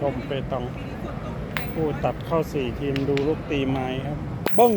ชมเปตองผู้ตัดเข้าสี่ทีมดูลูกตีไม้ครับบึ้ง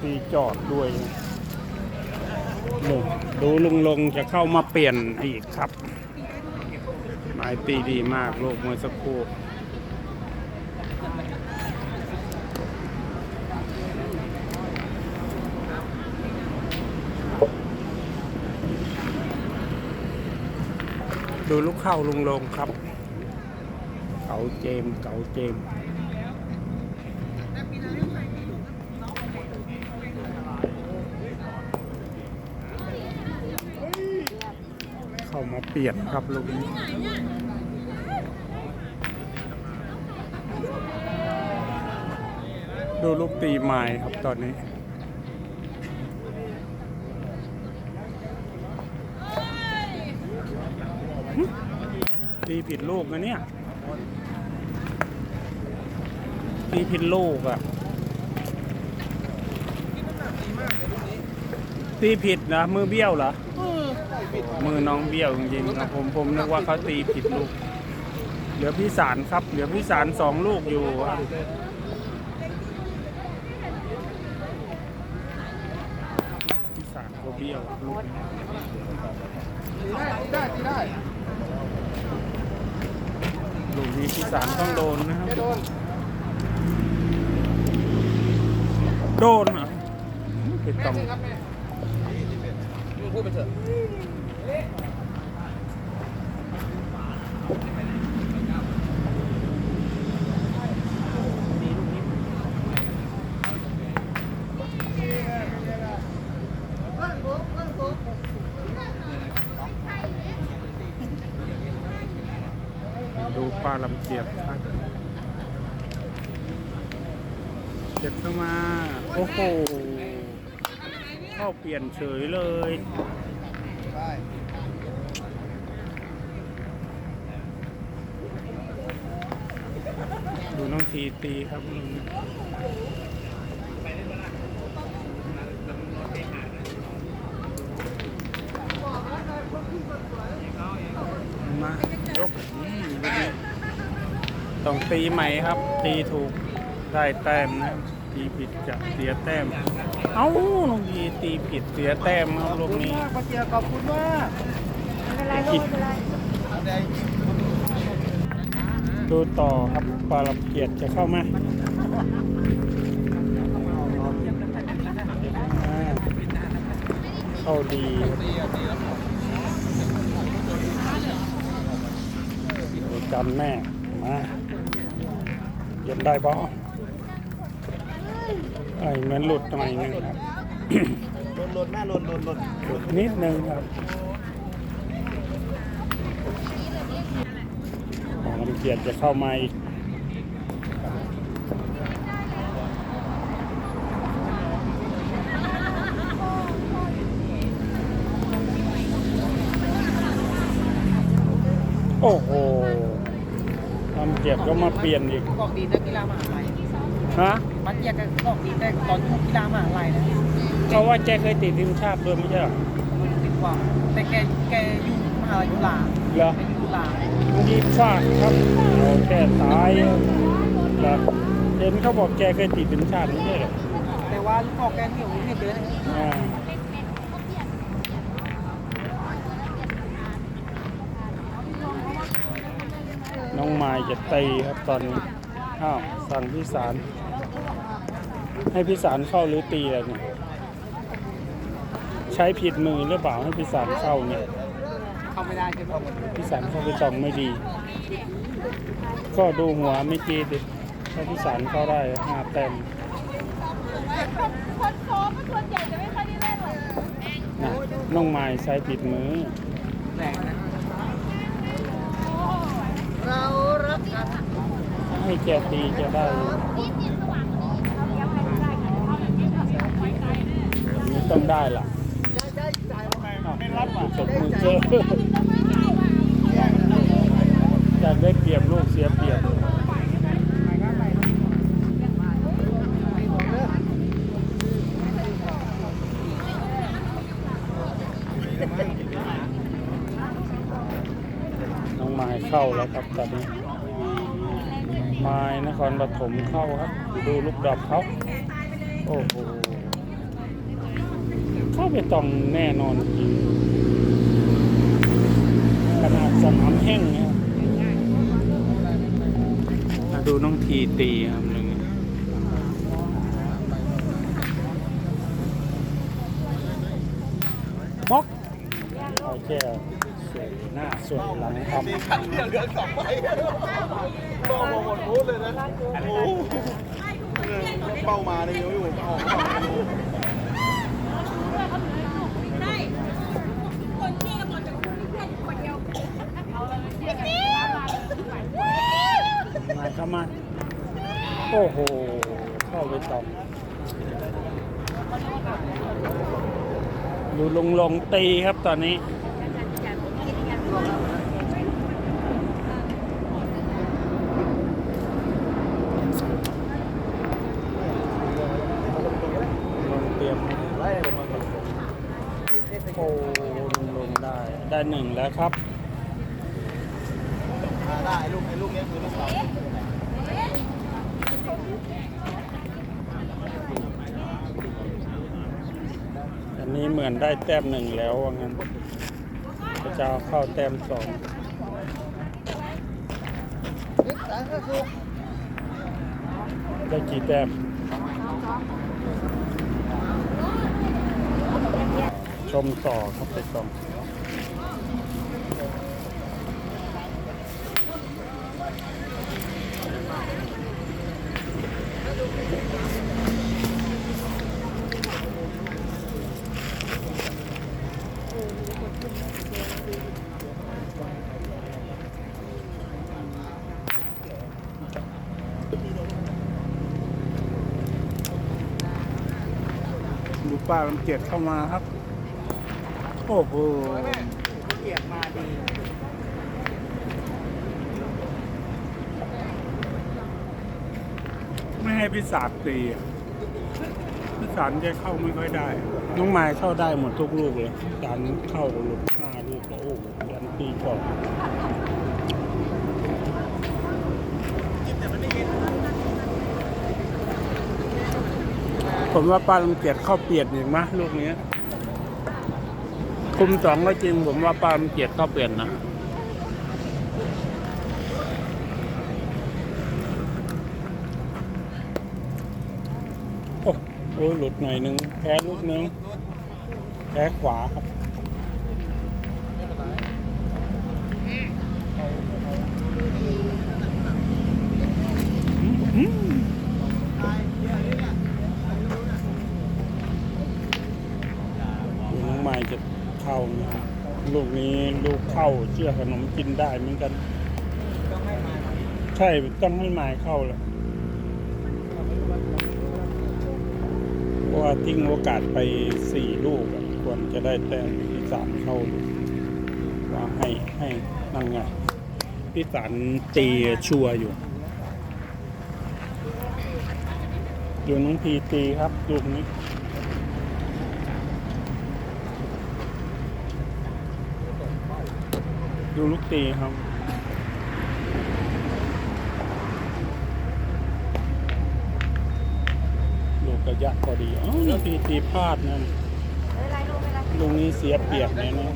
ตีจอดด้วยดูดูลุงลงจะเข้ามาเปลี่ยนอีกครับไม้ตีดีมากลูกเมื่อสักครู่ ดูลูกเข้าลุงลงครับ เก๋าเจมเก๋าเจมเข้ามาเปลี่ยนครับลูกนี้ดูลูกตีไม้ครับตอนนี้ ผิดลูกนะเนี่ย ตีผิดลูกอะตีผิดนะมือเบี้ยวเหรอ มือน้องเบี้ยวจริงๆครับผมผมนึกว่าเขาตีผิดลูก เหลือพี่สารครับ เหลือพี่สารสองลูกอยู่ครับพี่สารเขาเบี้ยวลูกนี้ได้ได้ ลูกนี้ที่สามต้องโดนนะครับ โดนโดนเหรอผิดต้องครับแม่ยูพูดไปเถอะ ดูปลาลำเจียบครับเก็บเข้ามา โอ้โหเข้าเปลี่ยนเฉยเลยด้ดูน้องทีตีครับมายกอืมลูกนี้ ต้องตีใหม่ครับ ตีถูกได้แต้มนะตีผิดจะเสียแต้ม เอ้าน้องทีตีผิดเสียแต้มครับลูกนี้มากป้าเกียร์ขอบคุณมากไม่เป็นไรลูกไม่เป็นไรได้ดูต่อครับปลาลำเกียดจะเข้ามาอ่าเข้าดีดูกันแน่ มาเย็นได้บ่ไอ้เหมือนหลุดหน่อยหนึงครับหล่นหล่นแม่หล่นหล่นหล่นหลุดนิดนึงครับปลาลำเกียดจะเข้ามาอีกโอ้โหทำ เจ็บก็มาเปลี่ยนอีกกองดีนักกีฬามหาลัยฮะมันอยากจะกองดีแต่ตอนอยู่กีฬามหาลัยนะเขาว่าแกเคยติดทีมชาติด้วยไม่ใช่เหรอติดกว่า แต่แกแกอยู่มหาลัยยุฬาเหรอแกอยู่ยุฬาทีมชาติครับเราแค่ตายเหรอเห็นเขาบอกแกเคยติดทีมชาติไม่ใช่เหรอแต่ว่าลูกพ่อแกเหนียวเหนียวเยอะนะ น้องไม้จะตีครับตอนนี้อ้าวสั่งพี่สารให้พี่สารเข้าหรือตีอะไรเนี่ยใช้ผิดมือหรือเปล่าให้พี่สารเข้าเนี่ยเข้าไม่ได้ใช่ไหมพี่สารเข้าไปส่องไม่ดี ก็ดูหัวไม่จีดิถ้าพี่สารเข้าได้ห้าแต้มคนซ้อมส่วนใหญ่จะไม่ค่อยได้เล่นหรอกน้องไม้ใช้ผิดมือแรงนะ เรารักกัน ให้แกตีจะได้แบบนี้ต้องได้ล่ะไม่รับอะตบมือเจออยากได้เปรียบลูกเสียเปรียบน้องไม้เข้าเข้าแล้วครับตอนนี้ ไม้นครปฐมเข้าครับ ดูลูกดอกเขาโอ้โหเข้าไปต้องแน่นอนจริงขนาดสนามแห้งนะครับมาดูน้องทีตีครับหนึ่งมกโอเค หน้าส่วยหลังทำขันเดียวเหลือสองใบเป้าหมดพูดเลยนะโอ้เป้ามาเลยอยเพื่ออาเลยเดี๋ยวนี้มาเข้ามา โอ้โห เข้าไปต่อมดูลงลงตีครับตอนนี้ ลงเตรียม ไล่ผมมา โอ้ลงลงได้ ได้ หนึ่งแล้วครับได้ลูกไอ้ลูกนี้คือลูกเราอันนี้เหมือนได้แต้มหนึ่งแล้วว่างั้นพระเจ้าเข้าแต้มสองได้กี่แต้มชมต่อครับไปต่อดู ป้าลำเกียจเข้ามาครับ โอ้โหเกียบมาดีไม่ให้พิศาจตีพิสารแกเข้าไม่ค่อยได้ น้องไม้เข้าได้หมดทุกลูกเลยดันเข้าหลุดห้าลูกแล้วโอ้โหดันตีก่อน ผมว่าป้าลำเกียจเข้าเปลี่ยนอีกมะลูกนี้คุมสองก็จริง ผมว่าป้าลำเกียจเข้าเปลี่ยนนะโอ้โอ้ยหลุดหน่อยนึงแพ้ลูกนึงแพ้ขวาครับอืม จะเข้านะลูกนี้ลูกเข้าเชื่อขนมกินได้เหมือนกัน ใช่ต้องให้ไม้เข้าแหละเพราะว่าทิ้งโอกาสไปสี่ลูกควรจะได้แต้มที่สามเข้าอยู่ว่าให้ให้นั่งไงพี่สันตีชัวอยู่ดูน้องพีตีครับลูกนี้ ดูลูกตีครับลูกกระยะพอดีอ๋อนี่พีตีพลาดนั่นลุงนี้เสียเปรียบเนี่ยนะ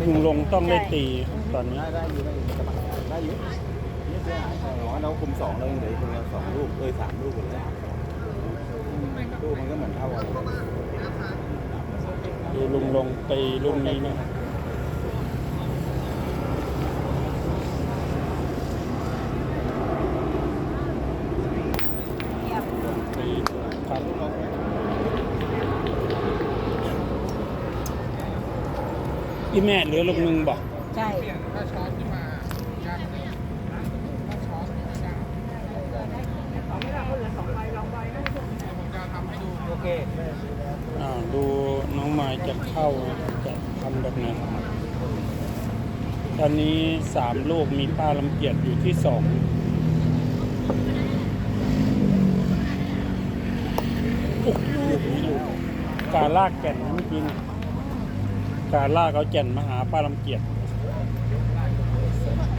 ลุงลงต้องได้ตีตอนนี้ ได้ได้อยู่ได้อยู่ได้อยู่นี่เสียหายอ๋อเราคุมสองเรายังเหลือคนละสองลูกเอ้ยสามลูกหมดแล้วลูกมันก็เหมือนเท่ากัน ดูลุงลงตีลุงนี้นะตีครับพี่แม่เหลือลูกนึงบอกใช่โอเค อ่าดูน้องไม้ จะเข้าจะทำแบบไหนตอนนี้สามลูกมีป้าลำเกียจอยู่ที่สองโอ้โหการลากแก่นนะเมื่อกี้นะกการลากเอาแจ่นมาหาป้าลำเกียรติ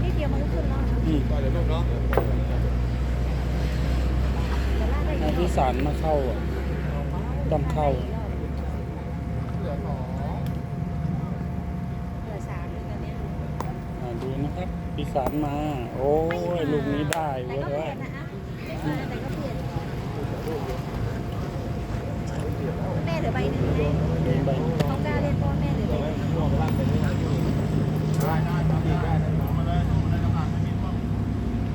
นี่เดียวมันก็ขึ้นแล้วอืมก็เดี๋ยวลูกเนาะเดี๋ยวลากได้ให้พี่สารมาเข้าอะต้องเข้า เหลือสามตอนเนี้ยอ่าดูนะครับพี่สารมา โอ้ยลูกนี้ได้แต่เว้ก็เปลี่ยยนนะอะแต่ก็เปลี่ยนแม่เหลือใบหนึ่งไงดูใบเขากล้าเล่นเพราะว่าแม่เหลือใบหนึ่ง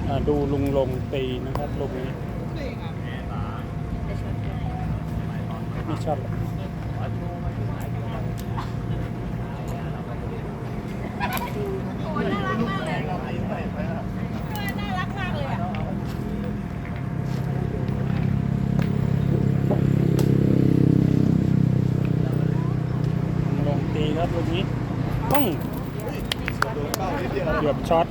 อ่าดูลุงลงตีนะครับลูกนี้แต่ช็อตไม่ชอบหรอก โอ้น่ารักมากเลยน่ารักมากเลยอะ ลุงลงตีครับลูกนี้ ต้องเกือบช็อต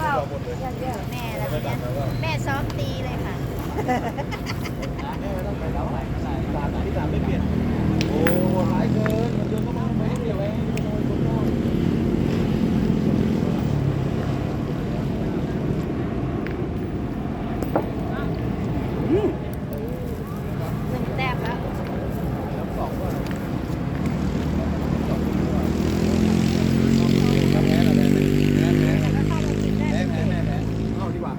เข้าเยอะๆแม่แล้วทีเนี้ยแม่ซ้อมตีเลยค่ะสามที่สามไม่เปลี่ยน โอ้หลายเกินมันเดินเข้ามาไม่ให้เปลี่ยนไว้ให้มันโดนคนนอก อืม หนึ่งแต้มแล้ว แพ้แล้วแพ้แพ้แพ้ แต่ก็เข้ามากินได้ แพ้ เป็น แพ้ เบรก แพ้เข้าดีกว่า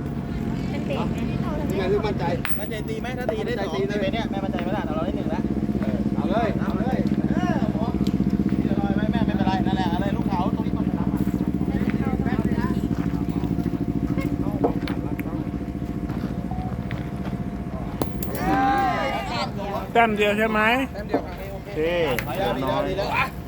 เป็นเบรกไง เข้าแล้วยังไงไม่คือเข้ามั่นใจ มั่นใจตีไหมถ้าตีได้สองตีตีไปเนี่ยแม่มั่นใจไหมล่ะเราได้หนึ่งแล้วเอาเลยเอาเลยเออหมอเดี๋ยวลอยไหมแม่ไม่เป็นไรนั่นแหละอะไรลูกเขาตรงนี้ต้องทำอะน่าจะเข้าต้องเอาอีกแต้มเดียวแต้มเดียวใช่ไหมแต้มเดียวครั้งนี้โอเคโอเ